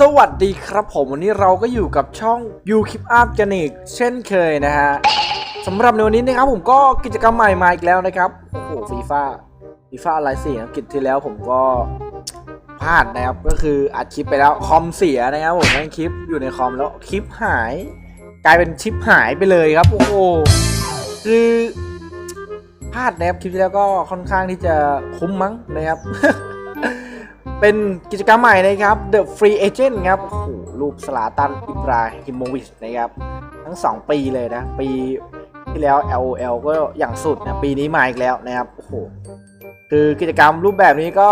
สวัสดีครับผมวันนี้เราก็อยู่กับช่อง You Keep Up กันอีกเช่นเคยนะฮะสำหรับในวันนี้นะครับผมก็กิจกรรมใหม่มาอีกแล้วนะครับ โอ้โหฟีฟ่าฟีฟ่าอะไรสี่อังกฤษที่แล้วผมก็พลาดนะครับ ก็คืออัดคลิปไปแล้วคอมเสียนะครับผมนั่งคลิปอยู่ในคอมแล้วคลิปหาย กลายเป็นชิปหายไปเลยครับ โอ้โหคือพลาดนะครับคลิปที่แล้วก็ค่อนข้างที่จะคุ้มมั้งนะครับ เป็นกิจกรรมใหม่นะครับ The Free Agent ครับโอ้โหรูปสลาตันอิบราฮิโมวิชนะครับ ทั้ง 2 ปีเลยนะ ปีที่แล้ว LOL ก็อย่างสุดนะ ปีนี้มาอีกแล้วนะครับ โอ้โห คือกิจกรรมรูปแบบนี้ก็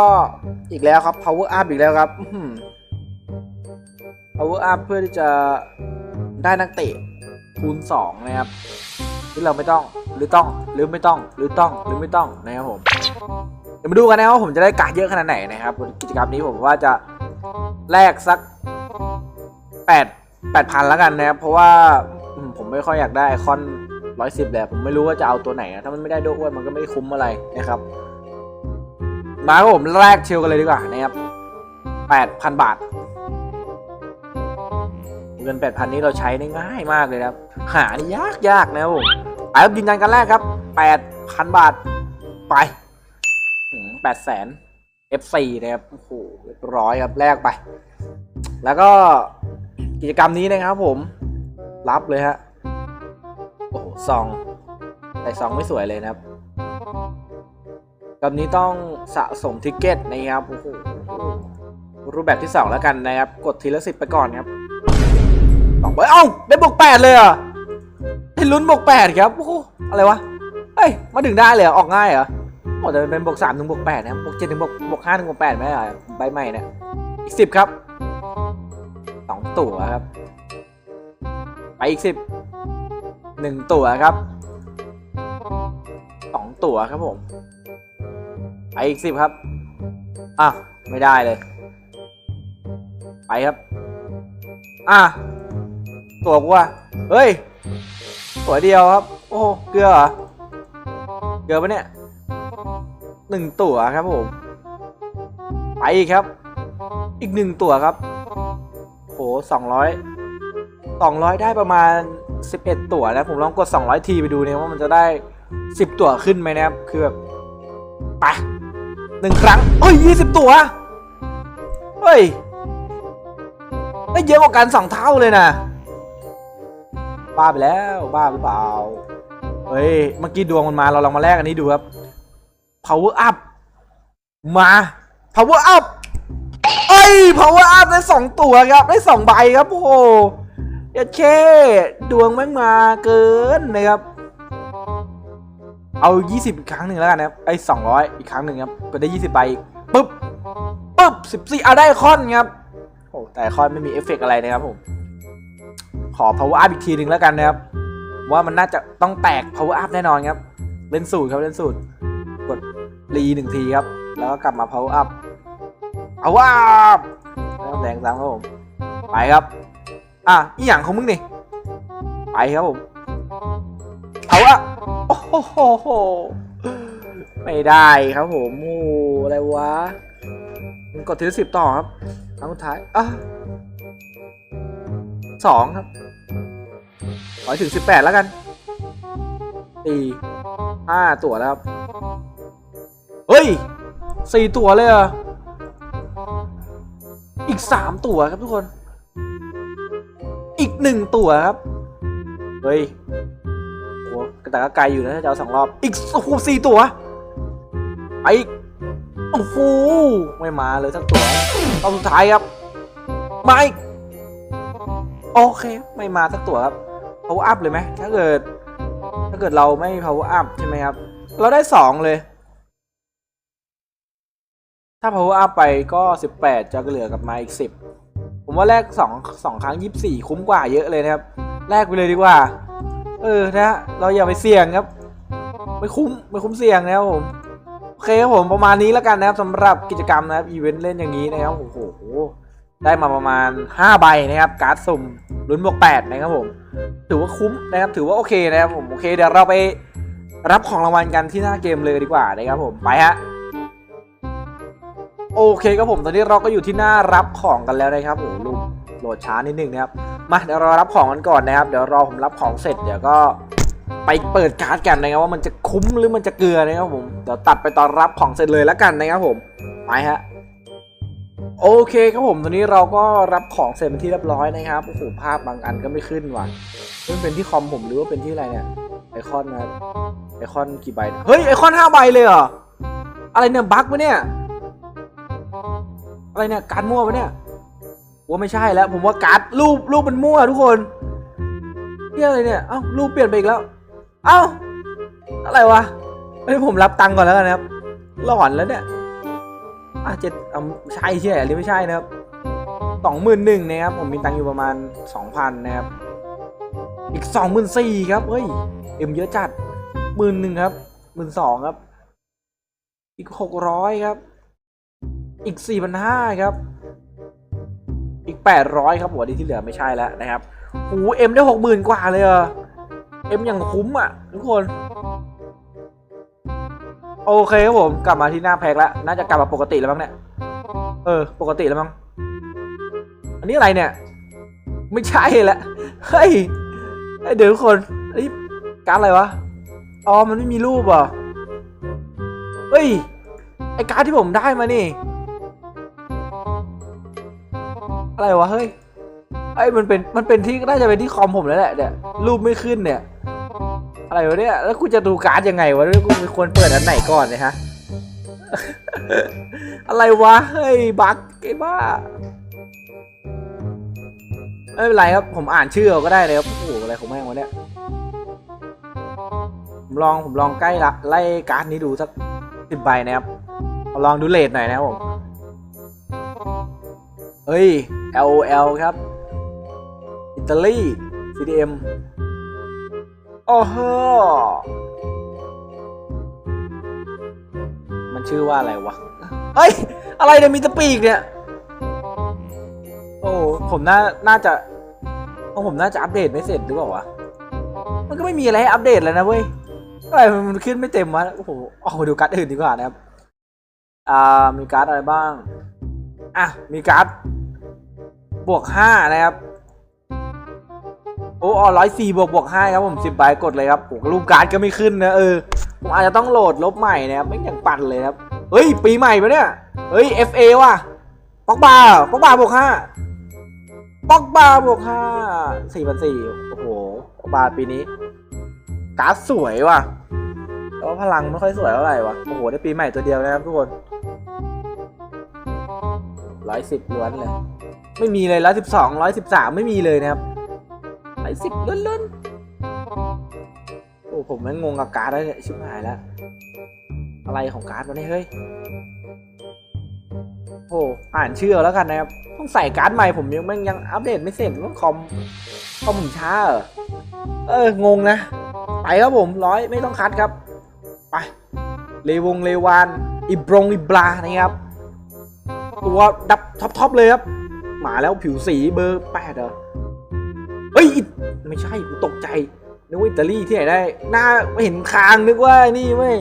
อีกแล้วครับ Power Up อีกแล้วครับ Power Up เพื่อที่จะได้นักเตะคูณ 2 นะครับที่เราไม่ต้องหรือต้องหรือไม่ต้องหรือต้องหรือไม่ต้องนะครับผม ดี๋ยวมาดูกันนะว่าผมจะได้การ์ดเยอะขนาดไหนนะครับกิจกรรมนี้ผมว่าจะแลกสักแปดแปดพันแล้วกันนะครับเพราะว่าผมไม่ค่อยอยากได้ไอคอนร้อยสิบแหละผมไม่รู้ว่าจะเอาตัวไหนอะถ้ามันไม่ได้โดอ้วนมันก็ไม่คุ้มอะไรนะครับ มาครับผมแลกเชลกันเลยดีกว่านะครับแปดพันบาทเงินแปดพันนี้เราใช้ได้ง่ายมากเลยครับ หานี่ยากยากนะครับผมไปครับยืนยันกันแรกครับแปดพันบาท ไป แปดแสน F4 นะครับโอ้โหร้อยครับแลกไป แล้วก็กิจกรรมนี้นะครับผม รับเลยฮะ โอ้โหซองแต่ซองไม่สวยเลยนะครับกรรมนี้ต้องสะสมทิกเก็ตนะครับโอ้โหรูปแบบที่ 2 แล้วกันนะครับ กดทีละสิบไปก่อนครับสองใบเอ้าได้บวกแปดเลยเหรอะได้ลุ้นบวกแปดครับโอ้โหอะไรวะเฮ้ย มาถึงได้เลยเหรอออกง่ายเหรอ โอ้แต่มันเป็นบวกสามถึงบวกแปดนะบวกเจ็ดถึงบวกบวกห้าถึงบวกแปดไหมอะใบใหม่เนี่ยอีกสิบครับสองตัวครับ ไปอีกสิบหนึ่งตัวครับสองตัวครับผมไปอีกสิบครับอะไม่ได้เลย ไปครับ อะตัวกูอะเฮ้ยตัวเดียวครับ โอ้โหเกลือเหรอเกลือปะเนี่ย หนึ่งตั๋วครับผม ไปอีกครับ อีกหนึ่งตั๋วครับ โหสองร้อยสองร้อยได้ประมาณสิบเอ็ดตั๋วแล้วผมลองกดสองร้อยทีไปดูเนี่ยว่ามันจะได้สิบตั๋วขึ้นไหมนะครับ คือแบบไปหนึ่งครั้งเฮ้ยยี่สิบตั๋วเฮ้ยได้เยอะกว่ากันสองเท่าเลยนะบ้าไปแล้วบ้าหรือเปล่าเฮ้ยเมื่อกี้ดวงมันมาเราลองมาแลกอันนี้ดูครับ power up มา power up เอ้ย power up ได้สองตัวครับ ได้สองใบครับ โอ้โหยัดเช่ดวงแม่งมาเกินนะครับ เอา 20 อีกครั้งหนึ่งแล้วกันนะครับ ไอ้200 อีกครั้งหนึ่งครับก็ได้ 20 ใบอีกปึ๊บปึ๊บ14เอาได้คอนครับ โอ้แต่คอนไม่มีเอฟเฟกต์อะไรนะครับผม ขอ power up อีกทีหนึ่งแล้วกันนะครับ ว่ามันน่าจะต้องแตก power up แน่นอนครับ เล่นสูตรครับ เล่นสูตร รีหนึ่งทีครับ แล้วก็กลับมา power up power up แล้วแรงซ้ำครับผม ไปครับ อะอีหยังของมึงนี่ ไปครับผม power up โอ้โห ไม่ได้ครับผมโอ้อะไรวะมันกดทีละสิบต่อครับครั้งสุดท้ายอะสองครับขอถึงสิบแปดแล้วกันสี่ห้าตัวแล้วครับ เฮ้ยสี่ตัวเลยอะอีกสามตัวครับทุกคน อีกหนึ่งตัวครับ เฮ้ยโหแต่ก็ไกลอยู่นะถ้าจะเอาสองรอบ อีกโอ้โหสี่ตัวไปอีกโอ้โหไม่มาเลยสักตัวตอนสุดท้ายครับ มาอีกโอเค ไม่มาสักตัวครับ power up เลยไหมถ้าเกิด ถ้าเกิดเราไม่ power up ใช่ไหมครับ เราได้สองเลย ถ้า power up ไปก็ 18 จะเหลือกับมาอีก 10 ผมว่าแลก2 2 ครั้ง 24 คุ้มกว่าเยอะเลยนะครับ แลกไปเลยดีกว่า เออนะฮะเราอย่าไปเสี่ยงครับ ไม่คุ้ม ไม่คุ้มเสี่ยงนะครับผม โอเคครับผมประมาณนี้แล้วกันนะครับสำหรับกิจกรรมนะครับอีเวนต์เล่นอย่างนี้นะครับ โอ้โห ได้มาประมาณ 5 ใบนะครับ การ์ดสุ่มลุ้นบวก8นะครับผม ถือว่าคุ้มนะครับ ถือว่าโอเคนะครับผม โอเค เดี๋ยวเราไปรับของรางวัลกันที่หน้าเกมเลยดีกว่านะครับผม ไปฮะ โอเคครับผมตอนนี้เราก็อยู่ที่หน้ารับของกันแล้วนะครับโอ้โหรูปโหลดช้านิดนึงนะครับมาเดี๋ยวเรารับของกันก่อนนะครับ เดี๋ยวรอผมรับของเสร็จเดี๋ยวก็ไปเปิดการ์ดกันนะครับว่ามันจะคุ้มหรือมันจะเกลือนะครับผมเดี๋ยวตัดไปตอนรับของเสร็จเลยแล้วกันนะครับผมไปฮะโอเคครับผมตอนนี้เราก็รับของเสร็จเป็นที่เรียบร้อยนะครับโอ้โหภาพบางอันก็ไม่ขึ้นว่ะมันเป็นที่คอมผมหรือว่าเป็นที่อะไรเนี่ยไอคอนนะไอคอนกี่ใบเนี่ยเฮ้ยไอคอนห้าใบเลยเหรออะไรเนี่ยบั๊กปะเนี่ย อะไรเนี่ยการดมั่วปะเนี่ยว่าไม่ใช่แล้ว ผมว่าการ์ดรูปรูปมันมั่วทุกคนเรียอะไรเนี่ยเอ้ารูปเปลี่ยนไปอีกแล้ว เอ้าอะไรวะเฮ้ยผมรับตังค์ก่อนแล้วกันนะครับ หลอนแล้วเนี่ยอะเจ็ดอะใช่ใช่หรือไม่ใช่นะครับสองหมื่นหนึ่งนะครับ ผมมีตังค์อยู่ประมาณสองพันนะครับ อีกสองหมื่นสี่ครับเฮ้ยเอ็มเยอะจัดหมื่นหนึ่งครับหมื่นสองครับ อีกหกร้อยครับ อีกสี่พันห้าครับ อีกแปดร้อยครับหัวดีที่เหลือไม่ใช่แล้วนะครับ หูเอ็มได้หกหมื่นกว่าเลยเหรอเอ็มอย่างคุ้มอะ ทุกคน โอเคครับผมกลับมาที่หน้าแพ็กแล้ว น่าจะกลับมาปกติแล้วมั้งเนี่ย เออ ปกติแล้วมั้ง อันนี้อะไรเนี่ย ไม่ใช่ละ เฮ้ยเฮ้ยเดี๋ยวทุกคนอันนี้การดอะไรวะ อ๋อ มันไม่มีรูปเหรอเฮ้ย ไอการดที่ผมได้มานี่ อะไรวะเฮ้ยไอ้ยมันเป็นมันเป็นที่น่าจะเป็นที่คอมผมแล้วแหละเนี่ยรูปไม่ขึ้นเนี่ย อะไรวะเนี่ยแล้วกูจะดูการ์ดยังไงวะกูควรเปิดอันไหนก่อนเนี่ยฮะอะไรวะเฮ้ยบั๊กไอ้บ้าไม่เป็นไรครับ ผมอ่านชื่อเอาก็ได้เลยครับโอ้โหอะไรของแม่งวะเนี่ยผมลองผมลองใกล้ละไล่การ์ดนี้ดูสักสิบใบนะครับลองดูเลทหน่อยนะครับผมเฮ้ย LOL ครับ อิตาลี CDM โอ้โหมันชื่อว่าอะไรวะ เฮ้ย อะไรเนี่ยมีตะปีกเนี่ย โอ้ ผมน่า น่าจะขอผมน่าจะอัปเดตไม่เสร็จหรือเปล่าวะ มันก็ไม่มีอะไรให้อัปเดตแล้วนะเว้ยอะไรมันขึ้นไม่เต็มวะ โอ้โหออกมาดูการ์ดอื่นดีกว่านะครับ อ่า มีการ์ดอะไรบ้าง อะ มีการ์ด บวกห้านะครับ โอ้อร้อยสี่บวกบวกห้าครับผมสิบใบกดเลยครับโอ้รูปการ์ดก็ไม่ขึ้นนะเออผมอาจจะต้องโหลดลบใหม่นะครับไม่อย่างปั่นเลยครับเฮ้ย ปีใหม่ปะเนี่ยเฮ้ย FA ว่ะปอกบาปอกบาบวกห้าปอกบาบวกห้าสี่พันสี่โอ้โหปอกบาปีนี้การ์ดสวยว่ะแต่ว่าพลังไม่ค่อยสวยเท่าไหร่ว่ะโอ้โหได้ปีใหม่ตัวเดียวนะครับทุกคนร้อยสิบล้วนเลย ไม่มีเลยร้อยสิบสองร้อยสิบสามไม่มีเลยนะครับร้อยสิบล้วนโอ้ผมแม่งงงกับการ์ดแล้วเนี่ยชิบหายแล้ว อะไรของการ์ดวะเนี่ยเฮ้ยโอ้อ่านชื่อแล้วกันนะครับต้องใส่การ์ดใหม่ผมยังแม่งยังอัปเดตไม่เสร็จว่าคอมคอมผมช้าเอเอองงนะ ไปครับผมร้อยไม่ต้องคัดครับ ไปเลวงเลวานอิบรงอิบลานะครับตัวดับท็อปทอปเลยครับ หมาแล้วผิวสีเบอร์แปดเหรอเฮ้ยไม่ใช่กูตกใจนึกว่าอิตาลีที่ไหนได้ หน้าเห็นคางนึกว่านี่เว้ย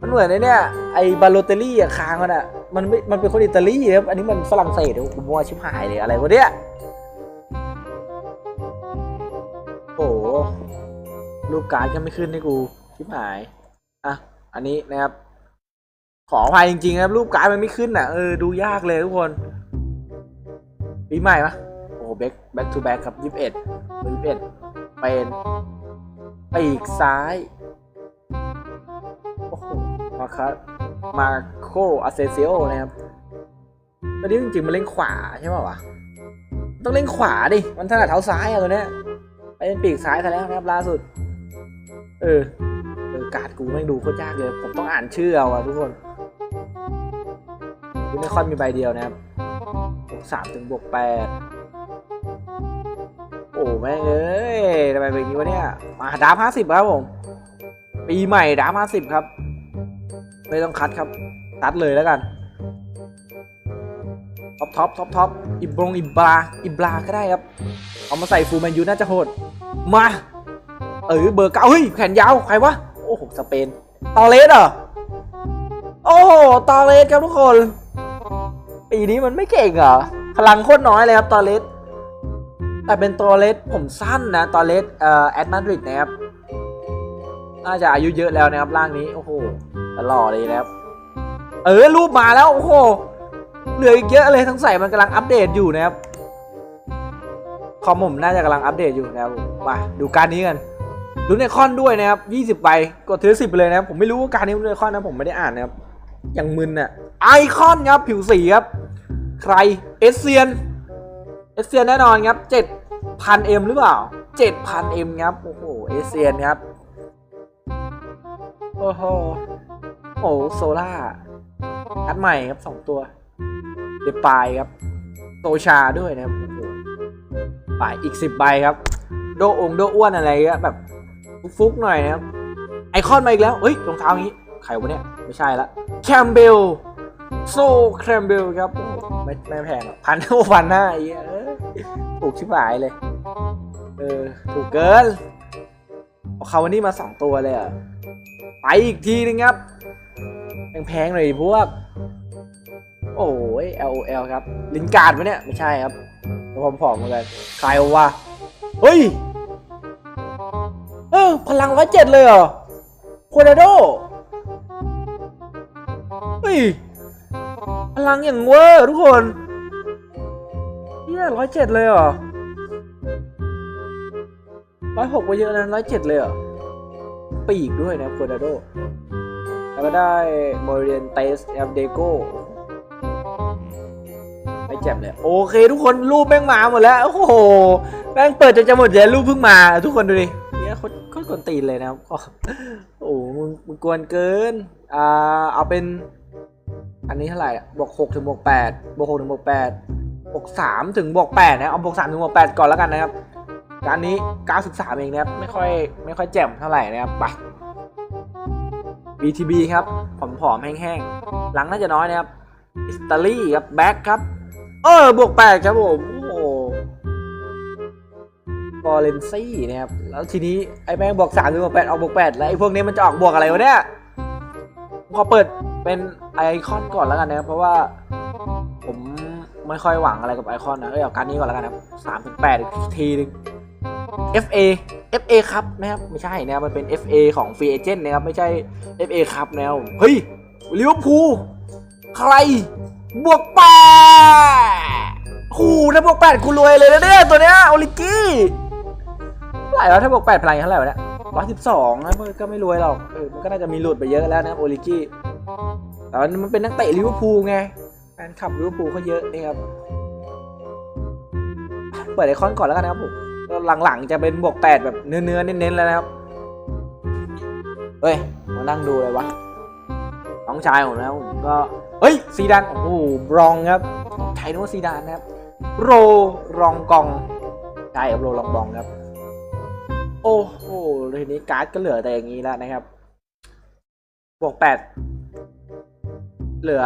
มันเหมือนไอ้เนี่ยไอ้บาโลเตลลี่อะคางมันอะมันไม่มันเป็นคนอิตาลีครับอันนี้มันฝรั่งเศสเดี๋ยวกูมัวชิบหายเลยอะไรวะเนี่ยโอ้โหรูปการ์ดก็ไม่ขึ้นให้กูชิบหายอะอันนี้นะครับ ขออภัยจริงๆครับรูปการ์ดมันไม่ขึ้นอะเออดูยากเลยทุกคน ปีใหม่ปะโอ้โห back back to back ครับยี่สิบเอ็ดยี่สิบเอ็ดเป็นปีกซ้าย โอ้โห มาครับมาโคอาเซเซโอนะครับตอนนี้จริงๆ มันเล่นขวาใช่ป่าวะ ต้องเล่นขวาดิ มันถนัดเท้าซ้ายอะตัวเนี้ย ไปเป็นปีกซ้ายซะแล้วนะครับล่าสุด เออ เออ การ์ดกูไม่งดูโคตรยากเลย ผมต้องอ่านชื่อเอาอะทุกคนยูนิคอนมีใบเดียวนะครับ บวกสามถึงบวกแปดโอ้แม่งเอ้ยทำไมเป็นอย่างนี้วะเนี่ยมาดาร์ห้าสิบครับผม ปีใหม่ดาร์ห้าสิบครับ ไม่ต้องคัดครับตัดเลยแล้วกันท็อปท็อปท็อปท็อปอิบรงอิบลาอิบลาก็ได้ครับ เอามาใส่ฟูลแมนยูน่าจะโหด มา เออเบอร์เก้าเฮ้ยแขนยาว ใครวะ โอ้โหสเปนตอเลสเหรอ โอ้โหตอเลสครับทุกคน ปีนี้มันไม่เก่งเหรอพลังโคตรน้อยเลยครับตอเลสแต่เป็นตัวเลสผมสั้นนะตัวเลสเอ่อแอดมาดริดนะครับน่าจะอายุเยอะแล้วนะครับร่างนี้โอ้โหแต่หล่อเลยนะครับ เออรูปมาแล้วโอ้โหเหลืออีกเยอะเลยทั้งใส่มันกำลังอัปเดตอยู่นะครับคอมผมน่าจะกำลังอัปเดตอยู่นะครับมาดูการนี้กันลุ้นไอคอนด้วยนะครับ 20ใบกดทีละสิบไปเลยนะครับผมไม่รู้ว่าการนี้ลุ้นไอคอนนะผมไม่ได้อ่านนะครับ อย่างมึนอะไอคอนครับผิวสีครับ ใครเอเซียนเอเซียนแน่นอนครับ7,000 M หรือเปล่า7,000 M ครับ โอ้โหเอเซียนครับ โอ้โหโอ้โซล่าอัดใหม่ครับสองตัวเดปายครับ โตชาด้วยนะครับโอ้โหปายอีกสิบใบครับ โดองโดอ้วนอะไรเงี้ยแบบ ฟุกๆหน่อยนะครับ ไอคอนมาอีกแล้วเฮ้ยรองเท้าอย่างนี้ ใครวะเนี่ย ไม่ใช่ละแคมเบลโซแคมเบลครับ ไม่ไม่แพงหรอกพันโอ้พันห้าไอ้เหี้ยเอ้ยถูกชิบหายเลย เออ ถูกเกินเอาคาวานี่มาสองตัวเลยอะ ไปอีกทีนึงครับแพงๆหน่อยพวก โอ้ย LOL ครับ ลินการ์ดวะเนี่ย ไม่ใช่ครับผอมๆเหมือนกันใครวะเฮ้ย เออ พลังร้อยเจ็ดเลยเหรอโคนาโด เฮ้ยพลังอย่างเวอร์ทุกคนเฮียร้อยเจ็ดเลยเหรอร้อยหกไปเยอะนะร้อยเจ็ดเลยเหรอ ปีกด้วยนะโคนาโด แล้วก็ได้โมเรียนเตสแอมเดโกไม่เจ็บเลย โอเคทุกคนรูปแม่งมาหมดแล้ว โอ้โห แม่งเปิดจนจะหมดเลยรูปเพิ่งมา ทุกคนดูดิเนี่ยคตรโคตรกวนตีนเลยนะครับ โอ้โหมึงมึงกวนเกิน อ่า เอาเป็น อันนี้เท่าไหร่บวกหกถึงบวกแปดบวกหกถึงบวกแปดบวกสามถึงบวกแปดนะเอาบวกสามถึงบวกแปดก่อนแล้วกันนะครับการนี้เก้าสิบสามเองนะครับไม่ค่อยไม่ค่อยแจ่มเท่าไหร่นะครับไป BTB ครับผอมๆแห้งๆหลังน่าจะน้อยนะครับอิตาลีครับแบ็คครับ เออบวกแปดครับผมโอ้ฟอเรนซี่นะครับ แล้วทีนี้ไอ้แม่งบวกสามถึงบวกแปดเอาบวกแปดแล้วไอ้พวกนี้มันจะออกบวกอะไรวะเนี่ยผมขอเปิดเป็น ไอคอนก่อนแล้วกันนะครับ เพราะว่า ผมไม่ค่อยหวังอะไรกับไอคอนนะเอ้ยเอาการนี้ก่อนแล้วกันนะครับสามถึงแปดทีหนึง FA FA ครับนะครับไม่ใช่นะครับมันเป็น FA ของ Free Agent นะครับ ไม่ใช่ FA ครับแนวเฮ้ยลิเวอร์พูลใคร บวกแปดหูถ้าบวกแปดกูรวยเลยนะเนี่ยตัวเนี้ยโอลิกี้เท่าไหร่แล้วถ้าบวกแปดพลังเท่าไหร่วะเนี่ยร้อยสิบสองนะมันก็ไม่รวยหรอกเออมันก็น่าจะมีหลุดไปเยอะแล้วนะโอลิกี้ แต่ว่ามันเป็นนักเตะลิเวอร์พูลไงแฟนคลับลิเวอร์พูลเขาเยอะนะครับเปิดไอคอนก่อนแล้วกันนะครับผมก็หลังๆจะเป็นบวกแปดแบบเนื้อๆเน้นๆแล้วนะครับเฮ้ยมานั่งดูเลยวะน้องชายผมนะผมก็เฮ้ยซีดานโอ้โหบรองครับใช้นึกว่าซีดานนะครับ โรรองกองใช่ครับโรรองบองครับ โอ้โหทีนี้การ์ดก็เหลือแต่อย่างนี้แล้วนะครับบวกแปด เหลือ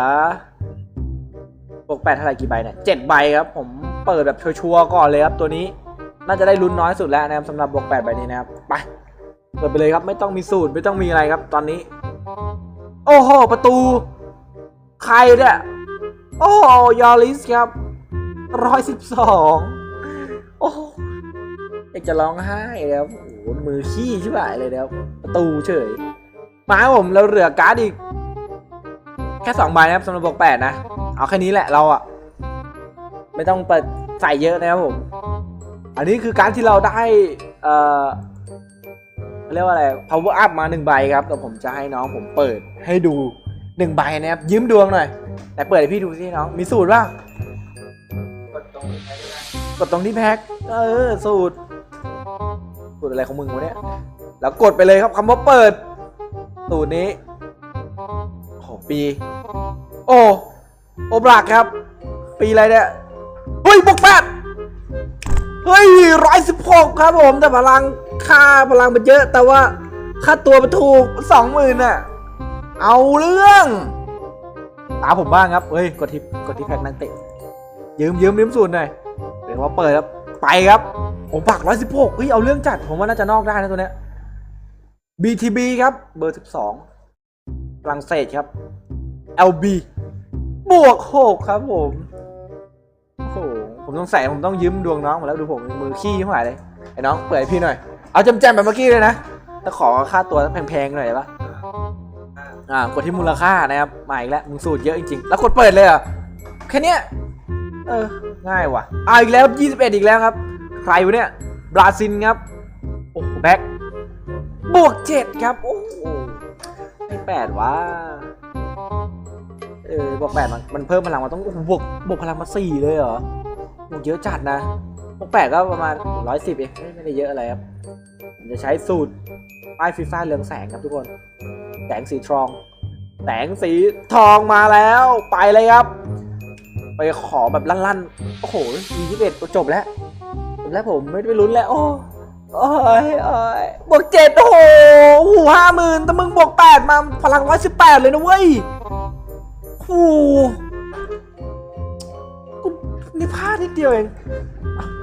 บวกแปดเท่าไหร่กี่ใบเนี่ยเจ็ดใบครับ ผมเปิดแบบชัวร์ๆก่อนเลยครับตัวนี้น่าจะได้ลุ้นน้อยสุดแล้วนะครับสำหรับบวกแปดใบนี้นะครับไปเปิดไปเลยครับ ไม่ต้องมีสูตรไม่ต้องมีอะไรครับ ตอนนี้ โอ้โหประตู ใครเนี่ยโอ้ยอริสครับร้อยสิบสองโอ้อยากจะร้องไห้แล้วโอ้โหมือขี้ชิบหายเลยแล้วประตูเฉยมาผมเราเหลือการ์ดอีก ค่สองใบนะครับสำหรับบวกแปดนะ เอาแค่นี้แหละเราอะไม่ต้องเปิดใส่เยอะนะครับผม อันนี้คือการที่เราได้ เอ่อเรียกว่าอะไร power up มาหนึ่งใบครับแต่ผมจะให้น้องผมเปิดให้ดูหนึ่งใบนะครับ ยืมดวงหน่อย แต่เปิดให้พี่ดูสิน้อง มีสูตรป่ะกดตรงที่แพ็คเออ สูตร สูตรอะไรของมึงวะเนี่ย แล้วกดไปเลยครับคำว่าเปิด สูตรนี้โอ้โหปี โอ้โอบลักครับ ปีอะไรเนี่ยเฮ้ยบวกแปดเฮ้ยร้อยสิบหกครับผม แต่พลังค่าพลังมันเยอะ แต่ว่าค่าตัวมันถูกสองหมื่นน่ะ เอาเรื่อง ตามผมบ้างครับ เฮ้ย กดทิปกดที่แพ็กนักเตะ ยืมยืมยืมสูตรหน่อยเดี๋ยวว่าเปิดครับไปครับผมปักร้อยสิบหกเฮ้ย เอาเรื่องจัด ผมว่าน่าจะนอกได้นะตัวเนี้ย BTB ครับ เบอร์สิบสองฝรั่งเศสครับ LB บวกหกครับผมโอ้โหผมต้องใส่ผมต้องยืมดวงน้องมาแล้วดูผมมือขี้เท่าไหร่เลยไอ้น้องเปิดให้พี่หน่อยเอาจำแจมๆแบบเมื่อกี้เลยนะแต่ขอค่าตัวแพงๆหน่อยได้ปะอ่ากดที่มูลค่านะครับมาอีกแล้วมึงสูตรเยอะจริงๆแล้วกดเปิดเลยเหรอะแค่เนี้ยเออง่ายว่ะอ่าอีกแล้ว 21 อีกแล้วครับ ใครวะเนี่ยบราซิลครับโอ้โหแบ็คบวกเจ็ดครับ โอ้โหไม่แปดวะ เออบวกแปดมันมันเพิ่มพลังมาต้องโอ้โหบวกบวกพลังมาสี่เลยเหรอโอ้เยอะจัดนะบวกแปดก็ประมาณร้อยสิบเองไม่ไม่ได้เยอะอะไรครับผมจะใช้สูตรป้ายฟีฟ่าเรืองแสงครับทุกคน แสงสีทอง แสงสีทองมาแล้วไปเลยครับ ไปขอแบบลั่นๆ โอ้โหยี่สิบเอ็ดจบแล้วจบแล้วผมไม่ได้ลุ้นแล้ว โอ้โอ้ยโอ้ยบวกเจ็ดโอ้โหหูห้าหมื่นแต่มึงบวกแปดมาพลังร้อยสิบแปดเลยนะเว้ย โอ้โหกูนี่พลาดนิดเดียวเอง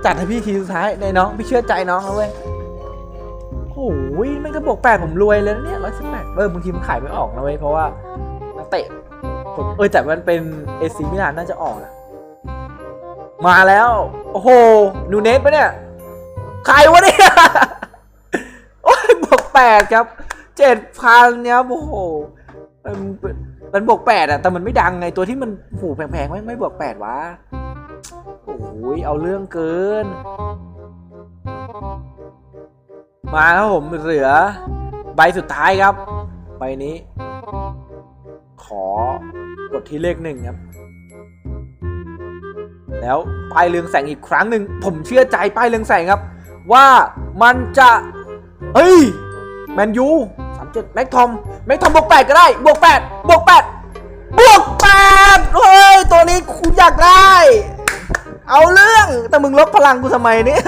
จัดให้พี่ทีสุดท้ายในน้อง พี่เชื่อใจน้องแล้วเว้ยโอ้ยไม่ก็บวกแปดผมรวยเลยนะเนี่ยร้อยสิบแปดเออบางทีมันขายไม่ออกนะเว้ยเพราะว่านักเตะผมเออแต่มันเป็นเอซีมิลานน่าจะออกนะมาแล้ว โอ้โหนูเนสปะเนี่ยใครวะเนี่ยโอ้ยบวกแปดครับเจ็ดพันเนี่ยโอ้โห มันมันบวกแปดอะแต่มันไม่ดังไงตัวที่มันโอ้โหูแพงๆไม่ไม่บวกแปดวะโอ้ยเอาเรื่องเกิน มาครับผมเหลือ ใบสุดท้ายครับ ใบนี้ ขอกดที่เลขหนึ่งครับ แล้วป้ายเรืองแสงอีกครั้งหนึ่งผมเชื่อใจป้ายเรืองแสงครับ ว่ามันจะเฮ้ยแมนยูสามเจ็ดแม็กทอม แม็กทอมบวกแปดก็ได้ บวกแปดบวกแปดบวกแปดเฮ้ย ตัวนี้คุณอยากได้ เอาเรื่อง แต่มึงลบพลังกูทำไมเนี่ย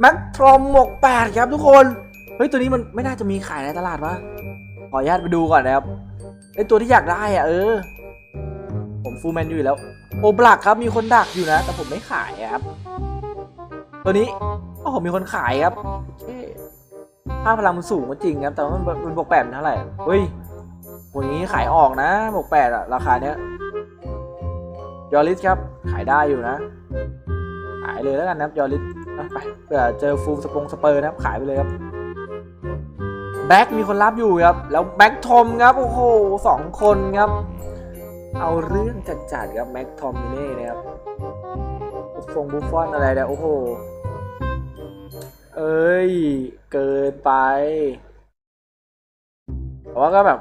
แม็กทอมบวกแปดครับทุกคน เฮ้ย ตัวนี้มันไม่น่าจะมีขายในตลาดวะขออนุญาตไปดูก่อนนะครับไอตัวที่อยากได้อะเออ ผมฟูลแมนอยู่แล้ว โอบลักครับมีคนดักอยู่นะ แต่ผมไม่ขายครับ ตัวนี้โอ้โหมีคนขายครับโอเค ค่าพลังมันสูงก็จริงครับ แต่ว่ามันมันบวกแปดมันเท่าไหร่เฮ้ยวันนี้ขายออกนะบวกแปดอะราคาเนี้ยยอริสครับ ขายได้อยู่นะ ขายเลยแล้วกันนะยอริสไปเผื่อเจอฟูลสปงสเปอร์นะครับขายไปเลยครับแบ็กมีคนรับอยู่ครับ แล้วแบ็กทอมครับโอ้โหสองคนครับ เอาเรื่องจัดๆครับแม็กทอมมิเน่นะครับฟฟงบุฟฟอนอะไรเนี่ยโอ้โห เอ้ย เกินไปแต่ว่าก็แบบ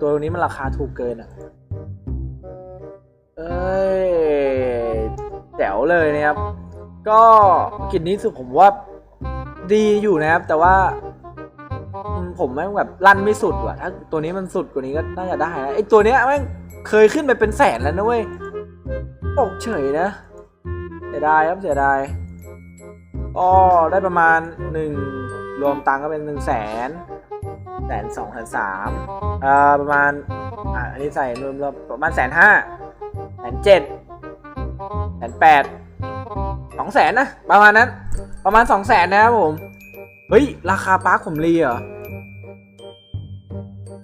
ตัวนี้มันราคาถูกเกินอะ เอ้ยแจ๋วเลยนะครับ ก็กินนี้สุดผมว่าดีอยู่นะครับ แต่ว่า ผมแม่งแบบลั่นไม่สุดว่ะ ถ้าตัวนี้มันสุดกว่านี้ก็น่าจะได้นะไอตัวเนี้ยแม่งเคยขึ้นไปเป็นแสนแล้วนะเว้ยตกเฉยนะ เสียดายครับเสียดาย ก็ได้ประมาณหนึ่งรวมตังค์ก็เป็นหนึ่งแสนแสนสองแสนสามอ่าประมาณอ่าอันนี้ใส่รวมรวมประมาณแสนห้าแสนเจ็ดแสนแปดสองแสนนะประมาณนั้น ประมาณสองแสนนะครับผม เฮ้ย ราคาปาร์คผมรีเหรอ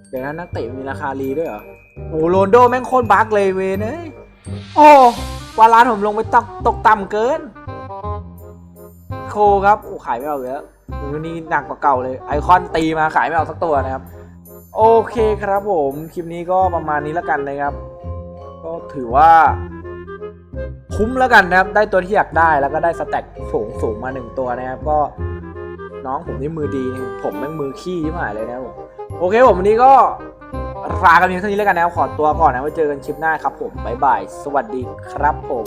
เดี๋ยวนะนักเตะมีราคารีด้วยเหรอโอ้โหโรนโดแม่งโคตรบั๊กเลยเวยเนยโอ้วาลานผมลงไปตกตกต่ำเกิน โคครับโอ้ขายไม่เอาเลยแล้วมือนี้หนักกว่าเก่าเลย ไอคอนตีมาขายไม่เอาสักตัวนะครับ โอเคครับผม คลิปนี้ก็ประมาณนี้แล้วกันนะครับ ก็ถือว่า คุ้มแล้วกันนะครับ ได้ตัวที่อยากได้แล้วก็ได้สแต็กสูงสูงมาหนึ่งตัวนะครับ ก็น้องผมนี่มือดีผมแม่งมือขี้ที่หมายเลยนะครับผมโอเคผมวันนี้ก็ลากันเพียงเท่านี้แล้วกันนะครับขอตัวก่อนนะไว้เจอกันคลิปหน้าครับผมบ๊ายบาย สวัสดีครับผม